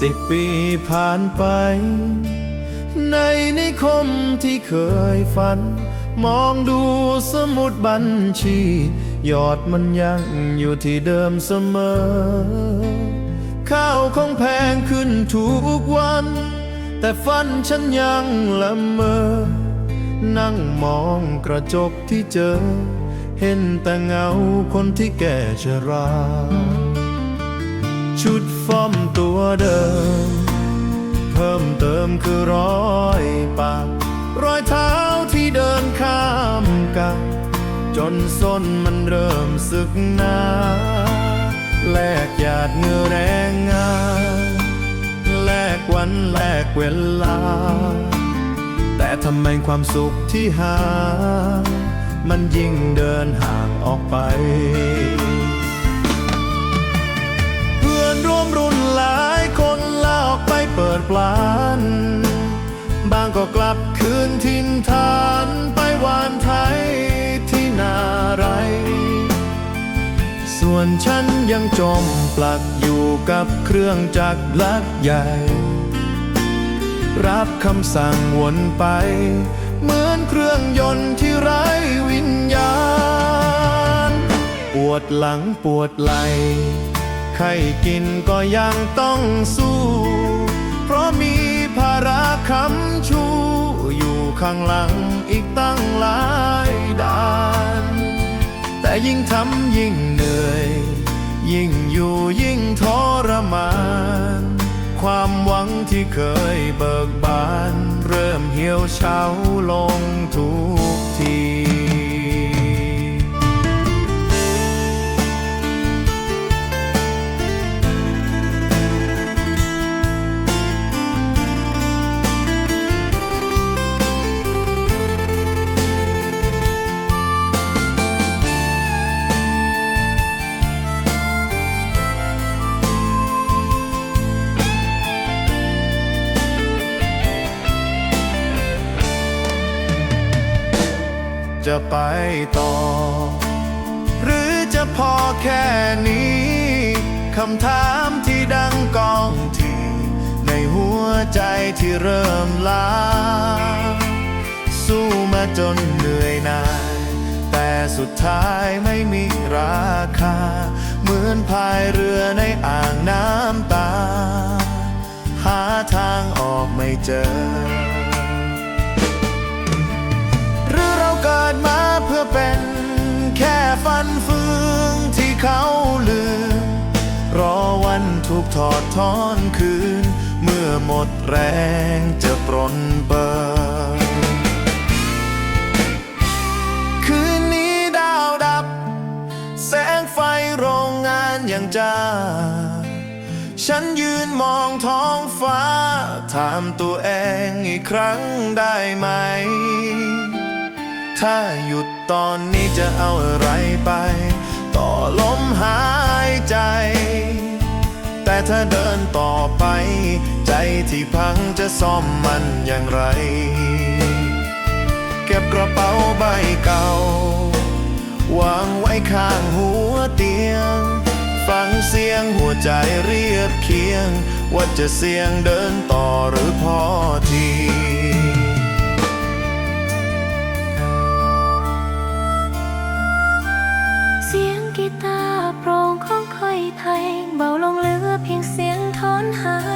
สิบปีผ่านไป ในนิคมที่เคยฝัน มองดูสมุดบัญชี ยอดมันยังอยู่ที่เดิมเสมอ ข้าวของแพงขึ้นทุกวัน แต่ฝันฉันยังละเมอ นั่งมองกระจกที่เจอ เห็นแต่เงาคนที่แก่ชรา ชุดฟอมตัวเดิม เพิ่มเติมคือรอยปากรอยเท้าที่เดินข้ามกันจนส้นมันเริ่มสึกหนาแลกหยาดเหงื่อแรงงานแลกวันแลกเวลา แต่ทำไมความสุขที่หา มันยิ่งเดินห่างออกไป กลับคืนถิ่นฐานไปหวานไทยที่นาไร ส่วนฉันยังจมปลักอยู่กับเครื่องจักรลักใหญ่ รับคำสั่งวนไป เหมือนเครื่องยนต์ที่ไร้วิญญาณ ปวดหลังปวดไหลไข้กินก็ยังต้องสู้ เพราะมีภาระคำชู ข้างหลังอีกตั้งหลายด่าน แต่ยิ่งทำยิ่งเหนื่อย ยิ่งอยู่ยิ่งทรมาน ความหวังที่เคยเบิกบาน เริ่มเหี่ยวเฉาลงทุก จะไปต่อ หรือจะพอแค่นี้คำถามที่ดังกองทีในหัวใจที่เริ่มล้า สู้มาจนเหนื่อยหนายแต่สุดท้ายไม่มีราคา เหมือนพายเรือในอ่างน้ำตา หาทางออกไม่เจอ ถอดทอนคืน เมื่อหมดแรงจะปรนเปิดคืนนี้ดาวดับ แสงไฟโรงงานอย่างจ้า ฉันยืนมองท้องฟ้า ถามตัวเองอีกครั้งได้ไหม ถ้าหยุดตอนนี้จะเอาอะไรไป ต่อลมหายใจ ถ้าเดินต่อไป ใจที่พังจะซ่อมมันอย่างไร เก็บกระเป๋าใบเก่าวางไว้ข้างหัวเตียง ฟังเสียงหัวใจเรียบเคียง ว่าจะเสียงเดินต่อหรือพอทีเสียงกีตาร์ ไทยเบาลงเหลือเพียงเสียงทอนหาย